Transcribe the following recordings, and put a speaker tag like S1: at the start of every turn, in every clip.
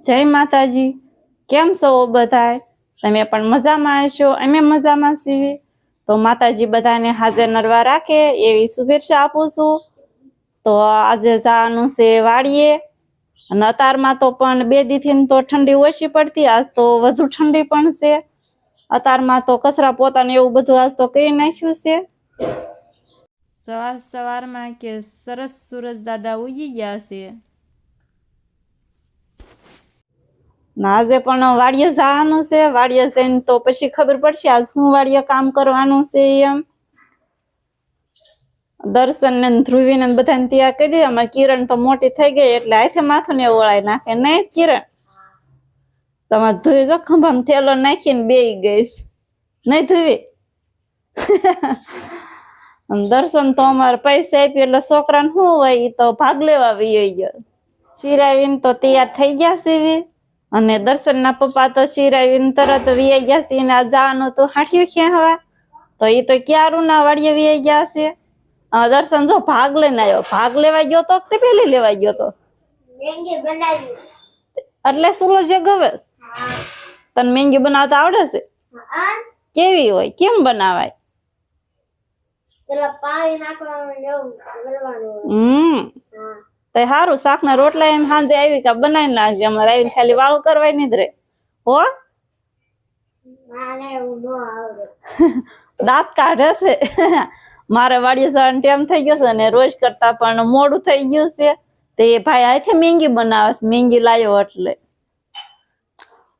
S1: જય માતાજી. કેમ છો બધાય? તમે પણ મજામાં હશો? અમે મજામાં છીએ. તો માતાજી બધાને હાજર નરવા રાખે એવી શુભેચ્છા આપું છું. તો આજે જવાનું છે વાળીએ અને અતારમાં તો પણ બે દીથી તો ઠંડી ઓછી પડતી, આજ તો વધુ ઠંડી પણ છે. અતારમાં તો કચરા પોતાને એવું બધું આજ તો કરી નાખ્યું છે. સવાર સવારમાં કે સરસ સુરજ દાદા ઉગી ગયા છે ના આજે પણ વાડીએ જવાનું છે, વાડીએ જઈને તો પછી ખબર પડશે આજ શું વાડીએ કામ કરવાનું છે એમ. દર્શન ને ધ્રુવી ને બધાને તૈયાર કરી દીધા, અમારી કિરણ તો મોટી થઈ ગઈ એટલે આથી માથું ને ઓળાઈ નાખે નહીં કિરણ? તમારે ધુવી જો ખંભામાં ઠેલો નાખીને બેઈ ગઈશ નહીં ધુવી દર્શન તો અમારે પૈસા આપી એટલે છોકરાને શું હોય એ તો ભાગ લેવા વી ગયો ચિરાવીને તો તૈયાર થઈ ગયા સીવી અને દર્શનના પપ્પા તો ચિરાવીને તરત વી ગયા છે ને આ જવાનું તો હાંઠ્યું ક્યાં હવા. તો એ તો ક્યારું ના વાડીએ વી ગયા છે? દર્શન જો ભાગ લઈને આવ્યો. ભાગ લેવા ગયો તો તે પેલી લેવા ગયો તો? એટલે સુલો છે ગવેશ? તને મેંગી બનાવતા આવડે છે? કેવી હોય? કેમ બનાવાય?
S2: પેલા પાણી નાખવાનું.
S1: હમ. તે સારું શાકના રોટલા એમ સાંજે આવી કે બનાવી નાખજે અમારે. આવીને ખાલી વાળું કરવાય નહીં રે. હો? દાંત કાઢે છે મારે વાડીએ જવાનું ટાઈમ થઈ ગયો છે ને રોજ કરતા પણ મોડું થઈ ગયું છે. તે ભાઈ આથી મેંગી બનાવે છે મેંગી લાવ્યો એટલે.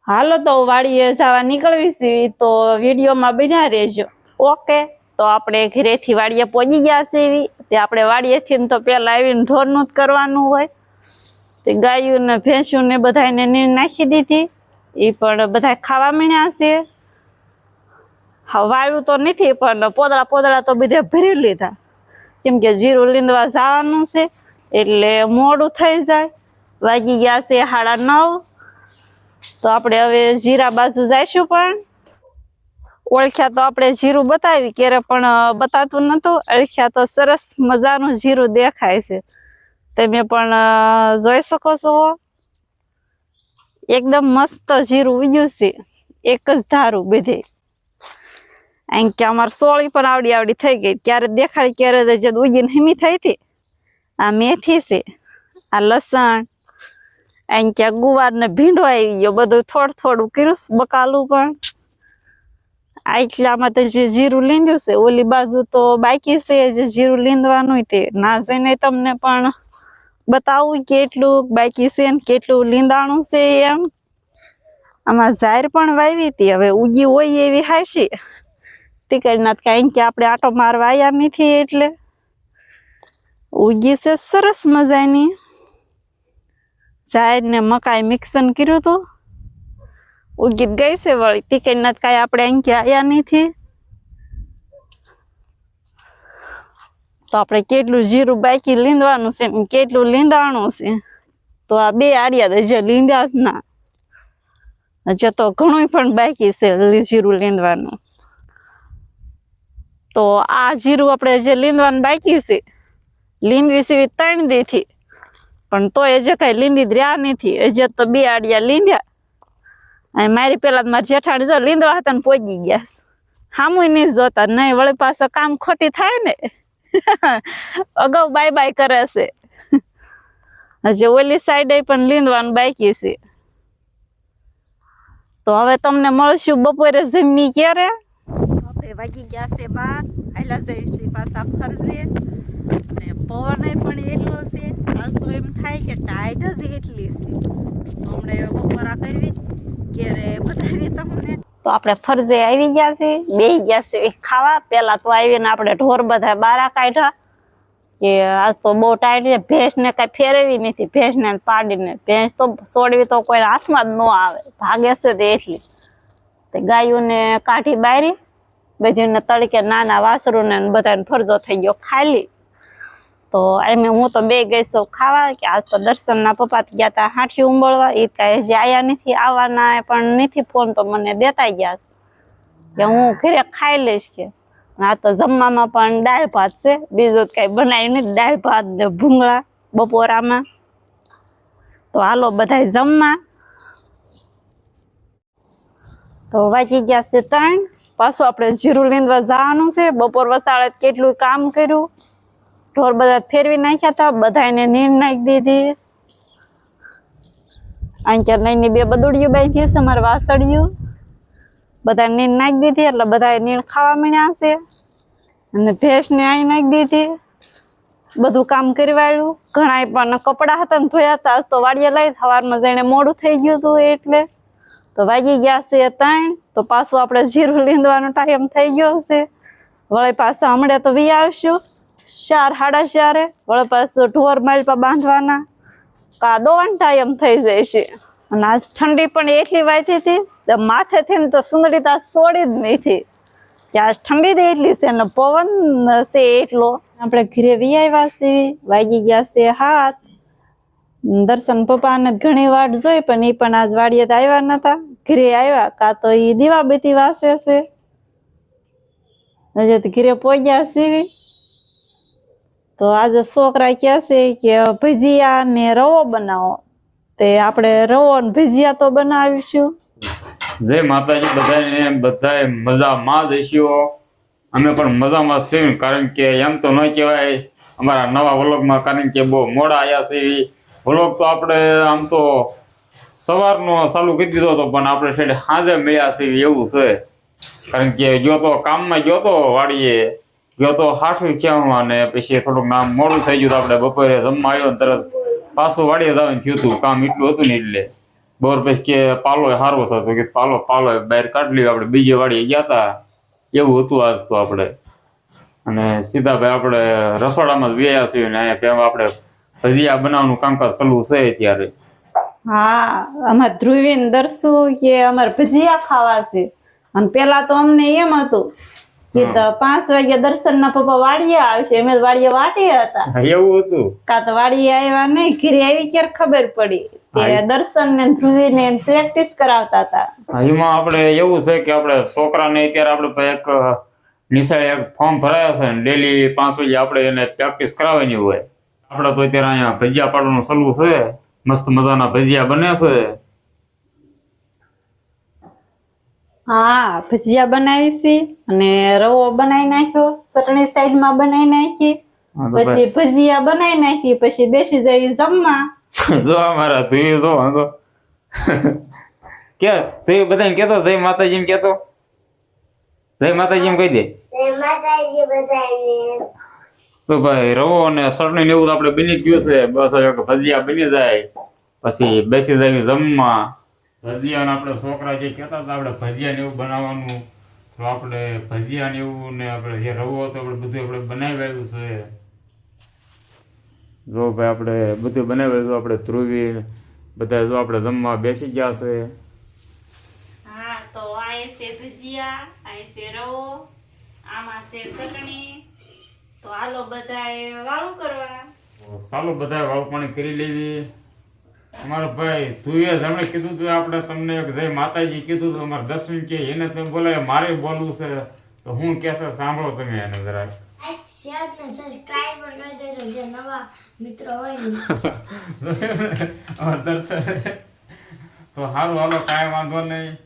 S1: હાલો તો વાડીએ જવા નીકળવી છીએ તો વિડીયોમાં બન્યા રહેજો. ઓકે તો આપણે ઘરેથી વાડીએ પહોંચી ગયા છે એવી તે આપણે વાડીએથી તો પેલા આવીને ઢોરનું જ કરવાનું હોય. તે ગાયું ને ભેંસું ને બધાને નાખી દીધી. એ પણ બધા ખાવા મીણ્યા છે. હા વાયુ તો નથી, પણ પોદળા પોદળા તો બધે ભરી લીધા. કેમ કે જીરું લીંદવા જવાનું છે, એટલે મોડું થઈ જાય. વાગી ગયા છે સાડા નવ. તો આપણે હવે જીરા બાજુ જઈશું પણ. ઓળખ્યા તો આપણે જીરું બતાવી ક્યારે પણ બતાતું નતું ઓળખ્યા તો સરસ મજાનું જીરું દેખાય છે. તમે પણ જોઈ શકો છો. એકદમ મસ્ત જીરું ઉગ્યું છે. એક જ ધારું બધે. એમ કે અમારે સોળી પણ આવડી આવડી થઈ ગઈ. ક્યારે દેખાડી, ક્યારે જે ઉગીને હિમી થઈ હતી. આ મેથી છે, આ લસણ એમ કે ગુવાર ને ભીંડો આવી ગયો. બધું થોડું થોડું કર્યું બકાલું પણ. આટલામાં તો જે જીરું લીંદ્યું છે, ઓલી બાજુ તો બાકી છે જે જીરું લીંદવાનું તે. ના જઈને તમને પણ બતાવું કેટલું બાકી છે ને કેટલું લીંદાણું છે એમ. આમાં ઝાર પણ વાવી હતી, હવે ઉગી હોય એવી હાશી. ટીકડના કારણ કે આપણે આટો મારવા આવ્યા નથી એટલે. ઉગી છે સરસ મજાની. ઝાડ ને મકાઈ મિક્સન કર્યું હતું. ઉગી જ ગઈ છે વળી. ટીકડના કાંઈ આપણે અહીં આવ્યા નથી. તો આપણે કેટલું જીરું બાકી લીંદવાનું છે ને કેટલું લીંદાણું છે. તો આ બે આડિયા તો જે લીંદ્યા જ ના હજે તો ઘણું પણ બાકી છે જીરું લીંદવાનું. તો આ જીરું આપણે જે લીંદવાનું બાકી છે, લીંદવી સીવી ત્રણ દીથી. પણ તો એ કઈ લીંદી જ રહ્યા નથી. એ તો બે આડિયા લીંદ્યા અને મારી પેલા મારી જેઠાણી જો લીંદવા હતા ને પોગી ગયા. હામુય નહીં જોતા નહીં વળી પાસે કામ ખોટી થાય ને. અગાઉ બાય બાય કરે છે. હજી ઓલી સાઈડે પણ લીંદવાનું બાકી છે. તો હવે તમને મળશું બપોરે જમી ક્યારે? આપણે વાગી ગયા છે બાર આયલા જઈ છે પાછા ફરજે. ને પવન પણ એટલો છે, આજ તો એમ થાય કે ટાઈટ જ એટલી છે. હમણાં બપોરા કરવી ક્યારે બતાવી તમને તો આપણે ફરજે આવી ગયા છે બે ગયા છે ખાવા. પેલા તો આવીને આપણે ઢોર બધા બારા કાઢ્યા કે આજ તો બહુ ટાઈટ છે ભેંસ ને કઈ ફેરવી નથી, ભેંસને પાડીને. ભેંસ તો છોડવી તો કોઈ હાથમાં જ ન આવે, ભાગે છે તે એટલી. તે ગાયોને કાઢી બારી, બધીને તડકે નાના વાસરુને બધાને ફરજો થઈ ગયો ખાલી. તો એમ હું તો બે ગઈ સૌ ખાવા કે આજ તો દર્શનના પપ્પા ગયા તા હાંઠી ઉંબળવા. એ કાંઈ હજી આયા નથી, આવવાના પણ નથી ફોન તો મને દેતા ગયા. કે હું ઘરે ખાઈ લઈશ કે. આ તો જમવામાં પણ દાળ ભાત છે, બીજું કાંઈ બનાવ્યું નથી, દાળ ભાત ને ભૂંગળા બપોરામાં. તો હાલો બધાય જમવા. તો વાગી ગયા છે ત્રણ. પાછું આપણે જીરું લીંદવા જવાનું છે. બપોર વસાળે કેટલું કામ કર્યું. ઢોર બધા ફેરવી નાખ્યા હતા બધાને નીર નાખી દીધી. અંચર લઈને બે બદુડિયું બાંધી છે, મારે વાસળિયું. બધા નીર નાખી દીધી, એટલે બધા નીણ ખાવા માંડ્યા છે. અને ભેંસને આઈ નાખી દીધી. બધું કામ કરી વાળ્યું. ઘણા પણ કપડાં હતા ને ધોયા હતા તો વાડીએ લઈ, સવારમાં જઈને મોડું થઈ ગયું હતું એટલે તો વાગી ગયા છે ત્રણ. તો પાછું આપણે જીરું લીંદવાનો ટાઈમ થઈ ગયો છે. વળી પાછા હમણાં તો વી આવશું. ચાર, સાડા ચારે. વળી પાછું ઢોર માલપા બાંધવાના. કા દોવાનો ટાઈમ થઈ જાય છે. અને આજ ઠંડી પણ એટલી વાંચી હતી માથે થઈને તો સુંદરી તા સોડી જ નથી ત્યાં ઠંડી તો એટલી છે ને પવન છે એટલો. આપણે ઘરે વી આવ્યા છીએ વાગી ગયા છે હાથ. દર્શન પપ્પાને ઘણી વાટ જોઈ, પણ એ પણ આજ વાડીએ તો આવ્યા નતા. ઘરે આવ્યા કાં તો એ દીવાબત્તી વાસે છે. હજી ઘરે પહોંચ્યા સીવી તો આજે છોકરા કહે છે કે ભજીયા ને રવો બનાવો. તે આપણે રવો ને ભજીયા તો બનાવીશું.
S3: જય માતાજી બધાને બધાએ મજામાં જ અમે પણ મજામાં છીએ, કારણ કે એમ તો ન કહેવાય. અમારા નવા વ્લોગમાં કારણ કે બહુ મોડા આવ્યા છે. વ્લોગ તો આપણે આમ તો સવારનો ચાલુ કરી દીધો હતો, પણ આપણે છેલ્લે સાંજે મળ્યા છે એવું છે. કારણ કે ગયો તો કામમાં ગયો તો વાડીએ. ગયો તો હાઠું ક્યાં ને પછી થોડુંક નામ મોડું થઈ ગયું આપણે બપોરે જમવા આવ્યો ને તરત પાછું વાડીએ જવાનું થયું હતું. કામ એટલું હતું ને એટલે. બોર પછી કે પાલો સારો થતો. કે પાલો પાલો બહાર કાઢી લીધો આપણે બીજે વાડીએ ગયા હતા એવું હતું આજ તો આપણે. અને સીધા ભાઈ આપણે રસોડામાં જ વ્યાયા છીએ ને અહીંયા આપણે ભજીયા બનાવવાનું કામકાજ ચાલુ છે ત્યારે
S1: હા અમાર ધ્રુવીન દર્શુ કે અમારે ભજીયા ખાવા છે. અને પેલા તો અમને એમ હતું કે તો પાંચ વાગે દર્શન ના પપ્પા વાડીએ આવશે. અમે વાડીએ વાટી હતા.
S3: એવું હતું.
S1: કાં તો વાડીએ આવ્યા નહીં ઘરે આવી ક્યારે ખબર પડી તે દર્શન ને ધ્રુવી ને પ્રેક્ટિસ કરાવતા હતા.
S3: એમાં આપણે એવું છે કે આપણે છોકરાને અત્યારે આપણે એક નિશાળે એક ફોર્મ ભરાયા છે ને ડેલી પાંચ વાગે આપણે એને પ્રેક્ટિસ કરાવવાની હોય. આપણે તો અત્યારે અહીંયા ભજીયા પાડવાનું ચાલુ છે. મસ્ત મજાના ભજીયા બને છે.
S1: હા ભજીયા બનાવી છે અને રવો બનાવી નાખ્યો ચટણી સાઈડમાં બનાવી નાખી. પછી ભજીયા બનાવી નાખી પછી બેસી જઈ જમવા.
S3: જો અમારા તું જો વાંધો. કે તું બધાને કેતો જય માતાજી એમ કેતો? જય માતાજી એમ કહી દે.
S2: જય માતાજી બધાને.
S3: તો ભાઈ રવો અને ચટણી ને એવું તો આપણે બની ગયું છે. બસ હવે ભજીયા બની જાય. પછી બેસી જાય જમવા. ભજીયા અને આપણે છોકરા જે કહેતા હતા આપણે ભજીયા ને એવું બનાવવાનું તો આપણે ભજીયા ને એવું ને આપણે જે રવો હતો આપણે બધું આપણે બનાવી આવ્યું છે. જો ભાઈ આપણે બધું બનાવી આવ્યું આપણે ધ્રુવી બધા જો આપણે જમવા બેસી ગયા છે.
S1: હા તો આ છે ભજીયા આ છે રવો આમાં છે ચટણી. તો હાલો બધાએ વાળું કરવા.
S3: ચાલો બધાએ વાળું પાણી કરી લેવી. અમારા ભાઈ તુએ જમણે કીધું તું આપણે તમને જય માતાજી કીધું તું અમારે દર્શન કે એને તમે બોલાવે મારે બોલવું છે. તો હું કહેશે સાંભળો તમે એને જરા. તો સારું હાલો કાંઈ વાંધો નહીં.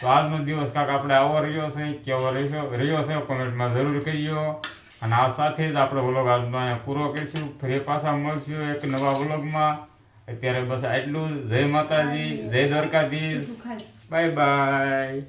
S3: તો આજનો દિવસ કાંક આપણે આવો રહ્યો છે કેવો રહ્યો રહ્યો છે કોમેન્ટમાં જરૂર કહીજો. અને આ સાથે જ આપણે વ્લોગ આજનો અહીંયા પૂરો કરીશું. ફરી પાછા મળશું એક નવા વ્લોગમાં. અત્યારે બસ આટલું. જય માતાજી જય દ્વારકાધીશ. Bye bye.